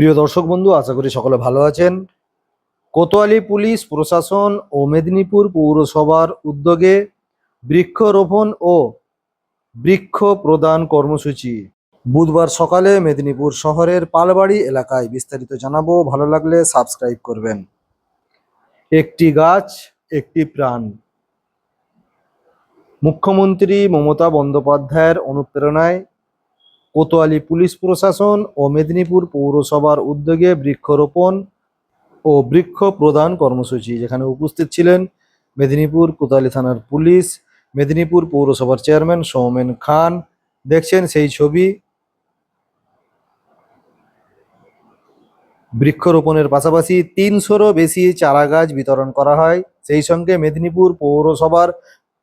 প্রিয় দর্শক বন্ধু, আশা করি সকলে ভালো আছেন। কোতোয়ালি পুলিশ প্রশাসন ও মেদিনীপুর পৌরসভার উদ্যোগে বৃক্ষরোপণ ও বৃক্ষ প্রদান কর্মসূচি। বুধবার সকালে মেদিনীপুর শহরের পালবাড়ি এলাকায় বিস্তারিত জানাব। ভালো লাগলে সাবস্ক্রাইব করবেন। একটি গাছ, একটি প্রাণ। মুখ্যমন্ত্রী মমতা বন্দ্যোপাধ্যায়ের অনুপ্রেরণায় কোতোয়ালি পুলিশ প্রশাসন ও মেদিনীপুর পৌরসভার উদ্যোগে বৃক্ষরোপণ ও বৃক্ষ প্রদান কর্মসূচি, যেখানে উপস্থিত ছিলেন মেদিনীপুর কোতোয়ালি থানার পুলিশ, মেদিনীপুর পৌরসভার চেয়ারম্যান সৌমেন খান। দেখছেন সেই ছবি। বৃক্ষরোপণের পাশাপাশি তিনশোরও বেশি চারা গাছ বিতরণ করা হয়। সেই সঙ্গে মেদিনীপুর পৌরসভার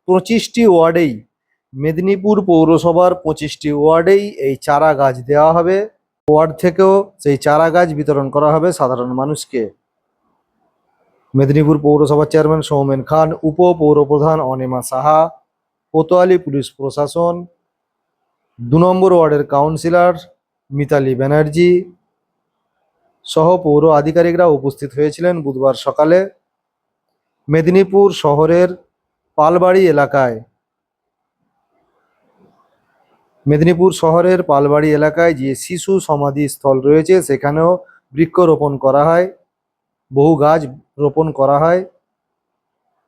পঁচিশটি ওয়ার্ডেই মেদিনীপুর পৌরসভার পঁচিশটি ওয়ার্ডেই এই চারা গাছ দেওয়া হবে। ওয়ার্ড থেকেও সেই চারা গাছ বিতরণ করা হবে সাধারণ মানুষকে। মেদিনীপুর পৌরসভার চেয়ারম্যান সৌমেন খান, উপ পৌরপ্রধান অনিমা সাহা, কোতোয়ালি পুলিশ প্রশাসন, দু নম্বর ওয়ার্ডের কাউন্সিলর মিতালি ব্যানার্জি সহ পৌর আধিকারিকরা উপস্থিত হয়েছিলেন বুধবার সকালে। মেদিনীপুর শহরের পালবাড়ি এলাকায় মেদিনীপুর শহরের পালবাড়ি এলাকায় যে শিশু সমাধি স্থল রয়েছে, সেখানেও বৃক্ষরোপণ করা হয়, বহু গাছ রোপণ করা হয়।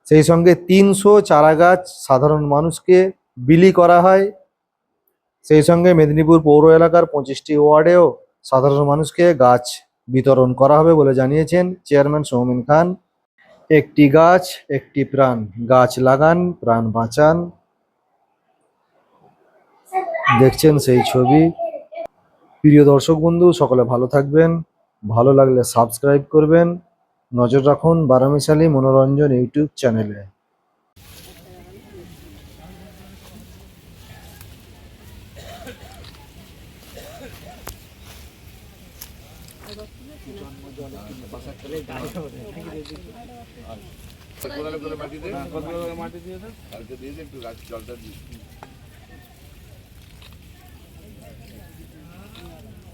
সেই সঙ্গে তিনশো চারা গাছ সাধারণ মানুষকে বিলি করা হয়। সেই সঙ্গে মেদিনীপুর পৌর এলাকার পঁচিশটি ওয়ার্ডেও সাধারণ মানুষকে গাছ বিতরণ করা হবে বলে জানিয়েছেন চেয়ারম্যান সৌমিন খান। একটি গাছ, একটি প্রাণ, গাছ লাগান, প্রাণ বাঁচান। দেখছেন সেই ছবি। প্রিয় দর্শক বন্ধু, সকলে ভালো থাকবেন। ভালো লাগলে সাবস্ক্রাইব করবেন। নজর রাখুন বারামিশালী মনোরঞ্জন ইউটিউব চ্যানেলে। মাটি দিয়ে? দিয়ে? একটু জলটা দিই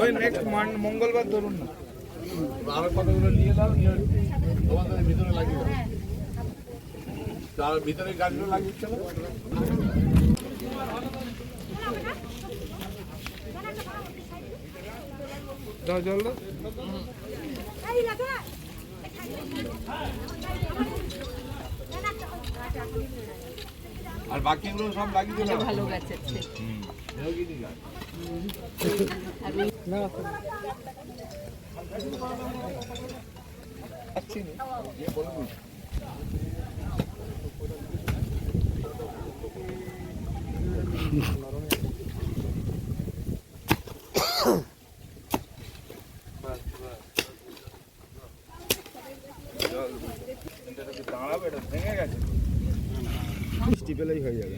ওই নেক্সট মঙ্গলবার ধরুন না। আর কতগুলো নিয়ে দাও নিয়ে তোমাদের ভিতরে লাগিয়ে দাও। তার ভিতরে না? দাও জল দাও। আর বাকিগুলো সব লাগিয়ে দিলাম। ভালো গাছ আছে গাছ দাঁড়াবে এটা ভেঙে গেছে। বৃষ্টি পেলেই হয়ে যাবে।